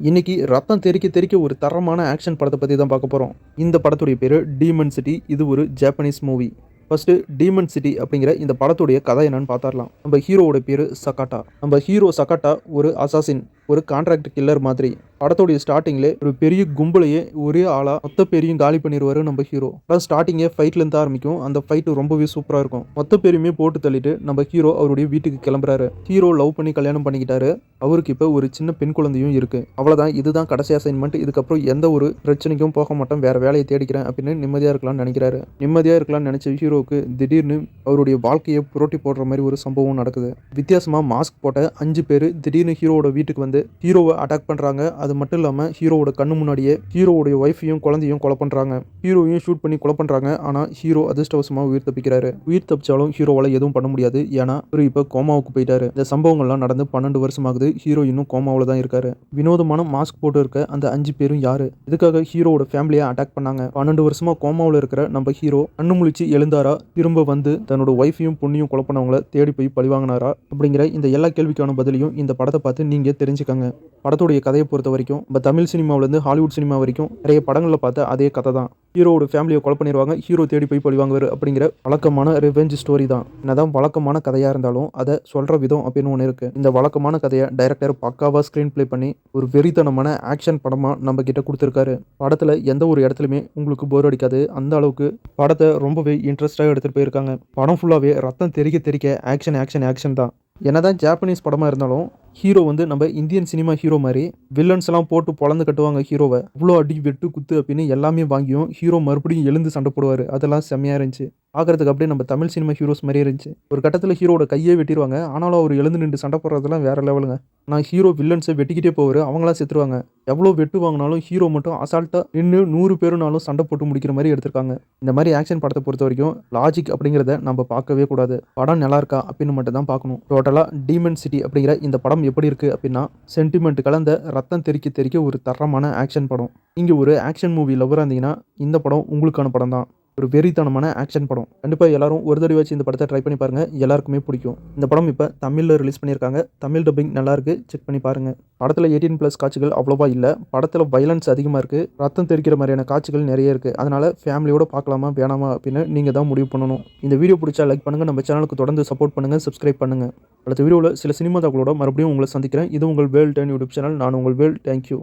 இன்னைக்கு ரத்தம் தெறிக்க தெறிக்க ஒரு தரமான ஆக்ஷன் படத்தை பற்றி தான் பார்க்க போகிறோம் இந்த படத்துடைய பேர் டீமன் சிட்டி இது ஒரு Japanese movie first demon city அப்படிங்கிற இந்த படத்துடைய கதை என்னன்னு பார்த்தாரலாம் நம்ம ஹீரோவோட பேர் சக்காட்டா நம்ம ஹீரோ சக்காட்டா ஒரு அசாசின் ஒரு கான்ட்ராக்ட் கில்லர் மாதிரி. படத்துடைய ஸ்டார்டிங்ல ஒரு பெரிய கும்பலையே ஒரே ஆளா மொத்த பேரையும் காலி பண்ணிடுவாரு நம்ம ஹீரோ அதான் ஸ்டார்டிங்கே ஃபைட்ல இருந்து ஆரம்பிக்கும். அந்த ஃபைட் ரொம்பவே சூப்பரா இருக்கும். மொத்த பேரையுமே போட்டு தள்ளிட்டு நம்ம ஹீரோ அவருடைய வீட்டுக்கு கிளம்புறாரு. ஹீரோ லவ் பண்ணி கல்யாணம் பண்ணிக்கிட்டாரு. அவருக்கு இப்போ ஒரு சின்ன பெண் குழந்தையும் இருக்கு. அவ்வளவுதான். இதுதான் கடைசி அசைன்மெண்ட் இதுக்கப்புறம் எந்த ஒரு பிரச்சனைக்கும் போக மாட்டோம் வேற வேலையை தேடிக்கிறேன் அப்படின்னு நிம்மதியா இருக்கலாம்னு நினைக்கிறாரு. நிம்மதியா இருக்கலாம்னு நினைச்ச ஹீரோவுக்கு திடீர்னு அவருடைய வாழ்க்கையை புரட்டி போடுற மாதிரி ஒரு சம்பவம் நடக்குது. வித்தியாசமா மாஸ்க் போட்ட அஞ்சு பேர் திடீர்னு ஹீரோவோட வீட்டுக்கு வந்து ஹீரோவை அட்டாக் பண்றாங்க. அது அது மட்டும் இல்லாமல் ஹீரோவோட கண்ணு முன்னாடியே ஹீரோவுடைய ஒய்ஃபையும் குழந்தையும் கொலை பண்ணுறாங்க ஹீரோவையும் ஷூட் பண்ணி கொலை பண்ணுறாங்க ஆனால் ஹீரோ அதிர்ஷ்டவசமாக உயிர் தப்பிக்கிறாரு. உயிர் தப்பிச்சாலும் ஹீரோவால் எதுவும் பண்ண முடியாது. ஏன்னா இவர் இப்போ கோமாவுக்கு போயிட்டாரு. இந்த சம்பவங்கள்லாம் நடந்து பன்னெண்டு வருஷம் ஆகுது ஹீரோ இன்னும் கோமாவில் தான் இருக்காரு. வினோதமான மாஸ்க் போட்டு இருக்க அந்த அஞ்சு பேரும் யாரு? இதுக்காக ஹீரோவோட ஃபேமிலியை அட்டாக் பண்ணாங்க. பன்னெண்டு வருஷமா கோமாவில் இருக்கிற நம்ம ஹீரோ கண்ணு முழிச்சு எழுந்தாரா? திரும்ப வந்து தன்னோட ஒய்ஃபையும் பொண்ணையும் கொலை பண்ணவங்கள தேடி போய் பழி வாங்கினாரா? அப்படிங்கிற இந்த எல்லா கேள்விக்கான பதிலையும் இந்த படத்தை பார்த்து நீங்கள் தெரிஞ்சுக்கங்க. படத்துடைய கதையை பொறுத்த வரைக்கும் இப்போ தமிழ் சினிமாவிலேருந்து ஹாலிவுட் சினிமா வரைக்கும் நிறைய படங்களில் பார்த்த அதே கதை தான். ஹீரோவோட ஃபேமிலியை கொலை பண்ணிடுவாங்க ஹீரோ தேடி போய் பழிவாங்குவார் அப்படிங்கிற வழக்கமான ரிவெஞ்ச் ஸ்டோரி தான். என்னதான் வழக்கமான கதையாக இருந்தாலும் அதை சொல்கிற விதம் அப்படின்னு ஒன்று இருக்குது இந்த வழக்கமான கதையை டைரக்டர் பக்காவாக ஸ்க்ரீன் ப்ளே பண்ணி ஒரு வெறித்தனமான ஆக்ஷன் படமாக நம்ம கிட்ட கொடுத்துருக்காரு. படத்தில் எந்த ஒரு இடத்துலையுமே உங்களுக்கு போர் அடிக்காது. அந்த அளவுக்கு படத்தை ரொம்பவே இன்ட்ரெஸ்டாக எடுத்துகிட்டு போயிருக்காங்க. படம் ஃபுல்லாகவே ரத்தம் தெறிக்க தெறிக்க ஆக்ஷன் ஆக்ஷன் ஆக்ஷன் தான். என்னதான் ஜாப்பனீஸ் படமாக இருந்தாலும் ஹீரோ வந்து நம்ம இந்தியன் சினிமா ஹீரோ மாதிரி வில்லன்ஸ் எல்லாம் போட்டு பொழந்து கட்டுவாங்க ஹீரோவை. இவ்வளோ அடி வெட்டு குத்து அப்படின்னு எல்லாமே வாங்கியும் ஹீரோ மறுபடியும் எழுந்து சண்டை போடுவார். அதெல்லாம் செம்மையாக இருந்துச்சு. பார்க்குறதுக்கு அப்படியே நம்ம தமிழ் சினிமா ஹீரோஸ் மாதிரியே இருந்துச்சு. ஒரு கட்டத்தில் ஹீரோட கையே வெட்டிடுவாங்க ஆனாலும் அவர் எழுந்து நின்று சண்டை போடுறதெல்லாம் வேற லெவலுங்க நான் ஹீரோ வில்லன்ஸை வெட்டிக்கிட்டே போவார் அவங்களாம் செத்துருவாங்க. எவ்வளோ வெட்டு வாங்கினாலும் ஹீரோ மட்டும் அசால்ட்டாக நின்று நூறு பேருனாலும் சண்டை போட்டு முடிக்கிற மாதிரி எடுத்திருக்காங்க. இந்த மாதிரி ஆக்ஷன் படத்தை பொறுத்த வரைக்கும் லாஜிக் அப்படிங்கிறத நம்ம பார்க்கவே கூடாது. படம் நல்லா இருக்கா அப்படின்னு மட்டும் தான் பார்க்கணும். டோட்டலாக டீமன் சிட்டி அப்படிங்கிற இந்த படம் எப்படி இருக்குது அப்படின்னா சென்டிமெண்ட் கலந்த ரத்தம் தெறிக்க தெறிக்க ஒரு தரமான ஆக்ஷன் படம். நீங்கள் ஒரு ஆக்ஷன் மூவி லவராக இருந்தீங்கன்னா இந்த படம் உங்களுக்கான படம் தான். ஒரு வெறித்தனமான ஆக்ஷன் படம். கண்டிப்பாக எல்லாரும் ஒரு தடவை வச்சு இந்த படத்தை ட்ரை பண்ணி பாருங்கள் எல்லாருக்குமே பிடிக்கும். இந்த படம் இப்போ தமிழில் ரிலீஸ் பண்ணியிருக்காங்க. தமிழ் டப்பிங் நல்லாயிருக்கு செக் பண்ணி பாருங்கள் படத்தில் எயிட்டீன் ப்ளஸ் காட்சிகள் அவ்வளோவா இல்லை. படத்தில் வைலன்ஸ் அதிகமாக இருக்குது ரத்தம் தெரிக்கிற மாதிரியான காட்சிகள் நிறைய இருக்குது அதனால் ஃபேமிலியோட பார்க்கலாமா வேணாமா அப்படின்னு நீங்கள் தான் முடிவு பண்ணணும். இந்த வீடியோ பிடிச்சா லைக் பண்ணுங்கள் நம்ம சேனலுக்கு தொடர்ந்து சப்போர்ட் பண்ணுங்கள் சப்ஸ்கிரைப் பண்ணுங்கள் அடுத்த வீடியோவில் சில சினிமா தகவலோட மறுபடியும் உங்களை சந்திக்கிறேன். இது உங்கள் வேல் டென் யூடியூப் சேனல் நான் உங்கள் வேல். தேங்க்யூ